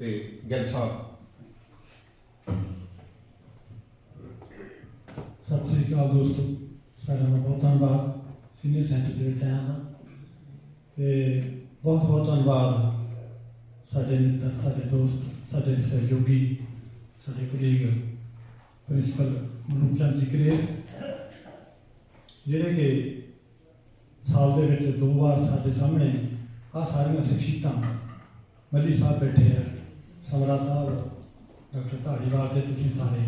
ਤੇ ਗਿੱਲ ਸਾਹਿਬ। ਸਤਿ ਸ੍ਰੀ ਅਕਾਲ ਦੋਸਤੋ, ਸਾਰਿਆਂ ਦਾ ਬਹੁਤ ਧੰਨਵਾਦ। ਸੀਨੀਅਰ ਸੈਂਟਰ ਦੇ ਵਿੱਚ ਆਇਆ ਹਾਂ ਤੇ ਬਹੁਤ ਬਹੁਤ ਧੰਨਵਾਦ ਸਾਡੇ ਮਿੱਤਰ, ਸਾਡੇ ਦੋਸਤ, ਸਾਡੇ ਸਹਿਯੋਗੀ, ਸਾਡੇ ਕੁਲੀਗ ਪ੍ਰਿੰਸੀਪਲ ਮਨੁੱਖ ਚੰਦ ਸਿਕਰੇ ਜਿਹੜੇ ਕਿ ਸਾਲ ਦੇ ਵਿੱਚ ਦੋ ਵਾਰ ਸਾਡੇ ਸਾਹਮਣੇ ਆ ਸਾਰੀਆਂ ਸ਼ਖਸੀਅਤਾਂ ਮੱਲੀ ਸਾਹਿਬ ਬੈਠੇ ਆ। ਸਮਰਾ ਸਾਹਿਬ, ਡਾਕਟਰ ਧਾਲੀਵਾਲ ਤੇ ਤੁਸੀਂ ਸਾਰੇ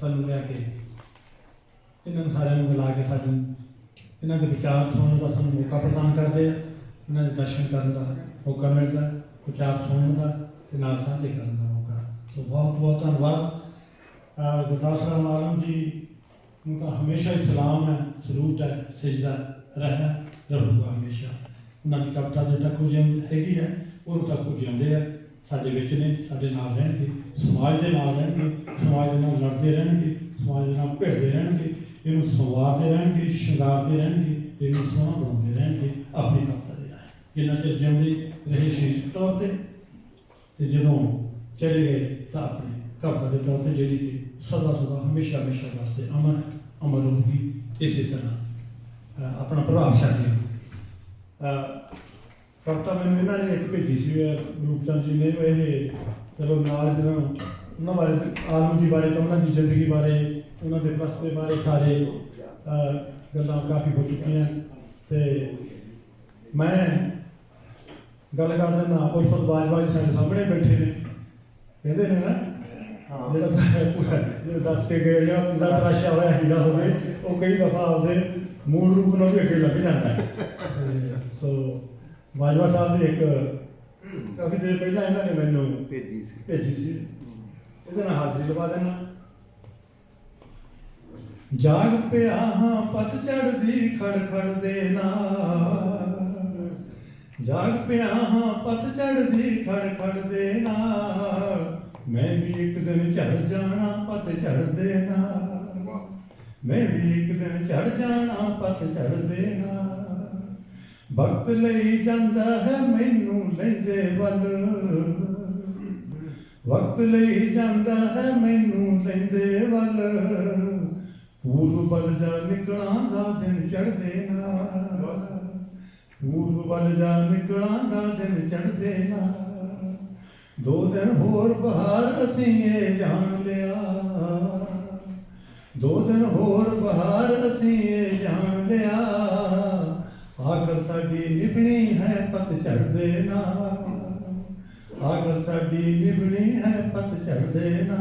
ਸਾਨੂੰ ਲੈ ਕੇ ਇਹਨਾਂ ਨੂੰ ਸਾਰਿਆਂ ਨੂੰ ਮਿਲਾ ਕੇ ਸਾਨੂੰ ਇਹਨਾਂ ਦੇ ਵਿਚਾਰ ਸੁਣਨ ਦਾ ਸਾਨੂੰ ਮੌਕਾ ਪ੍ਰਦਾਨ ਕਰਦੇ ਆ। ਇਹਨਾਂ ਦੇ ਦਰਸ਼ਨ ਕਰਨ ਦਾ ਮੌਕਾ ਮਿਲਦਾ, ਵਿਚਾਰ ਸੁਣਨ ਦਾ ਤੇ ਨਾਲ ਸਾਂਝੇ ਕਰਨ ਦਾ ਮੌਕਾ। ਸੋ ਬਹੁਤ ਬਹੁਤ ਧੰਨਵਾਦ। ਗੁਰਦਾਸ ਰਾਮ ਆਲਮ ਜੀ ਨੂੰ ਤਾਂ ਹਮੇਸ਼ਾ ਸਲਾਮ ਹੈ, ਸਲੂਟ ਹੈ, ਸਜਦਾ ਰਹਿ ਰਹੂਗਾ ਹਮੇਸ਼ਾ। ਉਹਨਾਂ ਦੀ ਕਵਿਤਾ ਜੇ ਤੱਕ ਉਹ ਜਿਉਂਦੀ ਹੈਗੀ ਹੈ, ਉਦੋਂ ਤੱਕ ਉਹ ਜਿਉਂਦੇ ਆ। ਸਾਡੇ ਵਿੱਚ ਨੇ, ਸਾਡੇ ਨਾਲ ਰਹਿਣਗੇ, ਸਮਾਜ ਦੇ ਨਾਲ ਰਹਿਣਗੇ, ਸਮਾਜ ਦੇ ਨਾਲ ਲੜਦੇ ਰਹਿਣਗੇ, ਸਮਾਜ ਦੇ ਨਾਲ ਭਿੜਦੇ ਰਹਿਣਗੇ, ਇਹਨੂੰ ਸੰਵਾਰਦੇ ਰਹਿਣਗੇ, ਸ਼ਿੰਗਾਰਦੇ ਰਹਿਣਗੇ ਇਹਨੂੰ ਸੋਹਣਾ ਬਣਾਉਂਦੇ ਰਹਿਣਗੇ, ਆਪਣੀ ਕਵਿਤਾ ਦੇ ਨਾਲ। ਜਿੰਨਾ ਚਿਰ ਜਿਉਂਦੇ ਰਹੇ ਸਰੀਰਕ ਤੌਰ ਤੇ ਤੇ ਜਦੋਂ ਚਲੇ ਗਏ, ਤਾਂ ਆਪਣੇ ਕਵਿਤਾ ਦੇ ਤੌਰ ਤੇ ਜਿਹੜੀ ਕਿ ਸਦਾ ਸਦਾ, ਹਮੇਸ਼ਾ ਹਮੇਸ਼ਾ ਵਾਸਤੇ ਅਮਰ ਅਮਰ ਰਹੂਗੀ ਇਸੇ ਤਰ੍ਹਾਂ ਆਪਣਾ ਪ੍ਰਭਾਵ ਛੱਡੇ ਕਵਿਤਾ ਮੈਨੂੰ ਇਹਨਾਂ ਨੇ ਇੱਕ ਭੇਜੀ ਸੀ ਰੂਪ ਚੰਦ ਜੀ ਨੇ ਇਹ ਚਲੋ ਨਾਲ ਜਦੋਂ ਉਹਨਾਂ ਬਾਰੇ ਆਲਮ ਜੀ ਬਾਰੇ ਤਾਂ ਉਹਨਾਂ ਦੀ ਜ਼ਿੰਦਗੀ ਬਾਰੇ ਉਹਨਾਂ ਦੇ ਫਲਸਫੇ ਬਾਰੇ ਸਾਰੇ ਗੱਲਾਂ ਕਾਫੀ ਹੋ ਚੁੱਕੀਆਂ। ਤੇ ਮੈਂ ਗੱਲ ਕਰ ਦਿੰਦਾ ਉਰਫਤ ਬਾਜਵਾ ਜੀ ਸਾਡੇ ਸਾਹਮਣੇ ਬੈਠੇ ਨੇ। ਕਹਿੰਦੇ ਨੇ ਨਾ ਜਿਹੜਾ ਜਿਹੜਾ ਦੱਸ ਕੇ ਗਏ ਜਿਹੜਾ ਪੂਰਾ ਤਰਾਸ਼ਿਆ ਹੋਇਆ ਹੀਰਾ ਹੋਵੇ ਉਹ ਕਈ ਦਫਾ ਆਪਦੇ ਮੂਲ ਰੂਪ ਨਾਲ ਵੀ ਅੱਗੇ ਲੱਗ ਜਾਂਦਾ ਹੈ। ਬਾਜਵਾ ਸਾਹਿਬ ਦੀ ਇੱਕ ਕਾਫੀ ਦੇਰ ਪਹਿਲਾਂ ਇਹਨਾਂ ਨੇ ਮੈਨੂੰ ਭੇਜੀ ਸੀ। ਭੇਜੀ ਸੀ। ਇਹਦੇ ਨਾਲ ਹਾਜ਼ਰੀ ਲਵਾ ਦੇਣਾ। ਜਾਗ ਪਿਆ ਹਾਂ ਪਤ ਚੜਦੀ ਖੜ ਖੜ ਦੇ ਨਾਲ। ਜਾਗ ਪਿਆ ਹਾਂ ਪਤ ਚੜਦੀ ਖੜ ਖੜ ਦੇ ਨਾਲ। ਮੈਂ ਵੀ ਇੱਕ ਦਿਨ ਝੜ ਜਾਣਾ ਪਤ ਝੜ ਦੇ ਨਾਲ। ਮੈਂ ਵੀ ਇੱਕ ਦਿਨ ਝੜ ਜਾਣਾ ਪਤ ਝੜ ਦੇ ਨਾਲ। ਵਕਤ ਲਈ ਜਾਂਦਾ ਹੈ, ਮੈਨੂੰ ਲੈਂਦੇ ਵੱਲ। ਵਕਤ ਲਈ ਜਾਂਦਾ ਹੈ, ਮੈਨੂੰ ਲੈਂਦੇ ਵੱਲ। ਪੂਰਬ ਵੱਲ ਜਾ ਨਿਕਲਾਂ ਦਾ ਦਿਨ ਚੜ੍ਹਦੇ ਨਾ ਪੂਰਬ ਵੱਲ ਜਾ ਨਿਕਲਾਂ ਦਾ ਦਿਨ ਚੜ੍ਹਦੇ ਨਾ ਦੋ ਦਿਨ ਹੋਰ ਬਹਾਰ ਅਸੀਂ ਇਹ ਜਾਣ ਲਿਆ। ਦੋ ਦਿਨ ਹੋਰ ਬਹਾਰ ਅਸੀਂ ਨਿਭਣੀ ਹੈ ਪਤ ਚੜਦੇ ਨਾ ਆਖਰ ਸਾਡੀ ਨਿਭਣੀ ਹੈ ਪਤ ਚੜਦੇ ਨਾ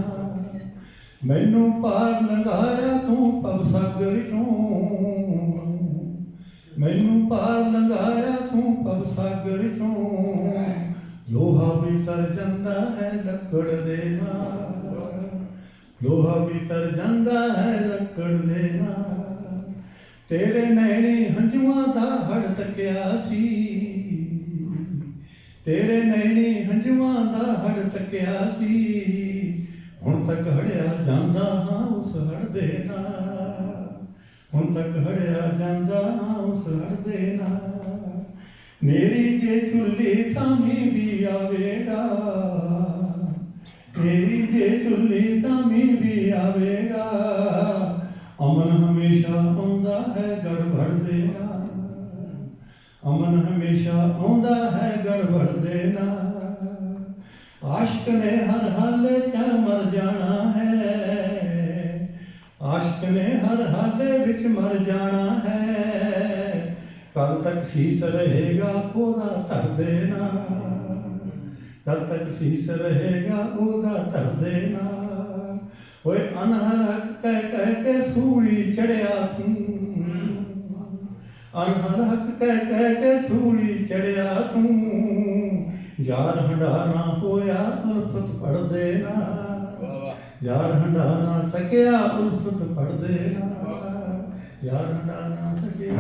ਮੈਨੂੰ ਪਾਰ ਲੰਘਾਇਆ ਤੂੰ ਪਵ ਸਾਗਰ ਚੋਂ। ਮੈਨੂੰ ਪਾਰ ਲੰਘਾਇਆ ਤੂੰ ਪਵ ਸਾਗਰ ਚੋਂ। ਲੋਹਾ ਵੀ ਤਰ ਜਾਂਦਾ ਹੈ ਲੱਕੜ ਦੇ ਨਾਲ। ਲੋਹਾ ਵੀ ਤਰ ਜਾਂਦਾ ਹੈ ਲੱਕੜ ਦੇ ਨਾਲ। ਤੇਰੇ ਨੈਣੀ ਹੰਝੂਆਂ ਦਾ ਹੜ ਤੱਕਿਆ ਸੀ। ਤੇਰੇ ਨੈਣੀ ਹੰਝੂਆਂ ਦਾ ਹੜ ਤੱਕਿਆ ਸੀ। ਹੁਣ ਤੱਕ ਹੜਿਆ ਜਾਂਦਾ ਹਾਂ ਉਸ ਹੜ ਦੇ ਨਾਲ। ਹੁਣ ਤੱਕ ਹੜਿਆ ਜਾਂਦਾ ਹਾਂ ਉਸ ਹੜ ਦੇ ਨਾਲ। ਮੇਰੀ ਜੇ ਚੁੱਲੀ ਤਾਂ ਮੀਂਹ ਵੀ ਆਵੇਗਾ। ਮੇਰੀ ਜੇ ਚੁੱਲੀ ਤਾਂ ਮੀਂਹ ਵੀ ਆਵੇਗਾ। ਅਮਨ ਹਮੇਸ਼ਾ ਆਉਂਦਾ ਹੈ ਗੜਬੜ ਦੇ ਨਾਲ। ਅਮਨ ਹਮੇਸ਼ਾ ਆਉਂਦਾ ਹੈ ਗੜਬੜ ਦੇ ਨਾਲ। ਆਸ਼ਕ ਨੇ ਹਰ ਹਾਲੇ ਚ ਮਰ ਜਾਣਾ ਹੈ। ਆਸ਼ਕ ਨੇ ਹਰ ਹਾਲੇ ਵਿੱਚ ਮਰ ਜਾਣਾ ਹੈ। ਕਦ ਤੱਕ ਸੀਸ ਰਹੇਗਾ ਉਹਦਾ ਧਰ ਦੇਣਾ ਕਦ ਤੱਕ ਸੀਸ ਰਹੇਗਾ ਉਹਦਾ ਧਰ ਦੇਣਾ ਓਏ ਅਨਹਰ ਕਹਿ ਕਹਿ ਕੇ ਸੂਲੀ ਚੜਿਆ ਤੂੰ। ਅਨਹਰ ਹੱਕ ਕਹਿ ਕਹਿ ਕੇ ਸੂਲੀ ਚੜਿਆ ਤੂੰ। ਯਾਰ ਹੰਡਾਣਾ ਹੋਇਆ ਉਲਫਤ ਪੜਦੇ ਨਾ। ਯਾਰ ਹੰਡਾਣਾ ਸਕਿਆ ਉਲਫਤ ਪੜਦੇ ਨਾ। ਯਾਰ ਹੰਡਾ ਸਕਿਆ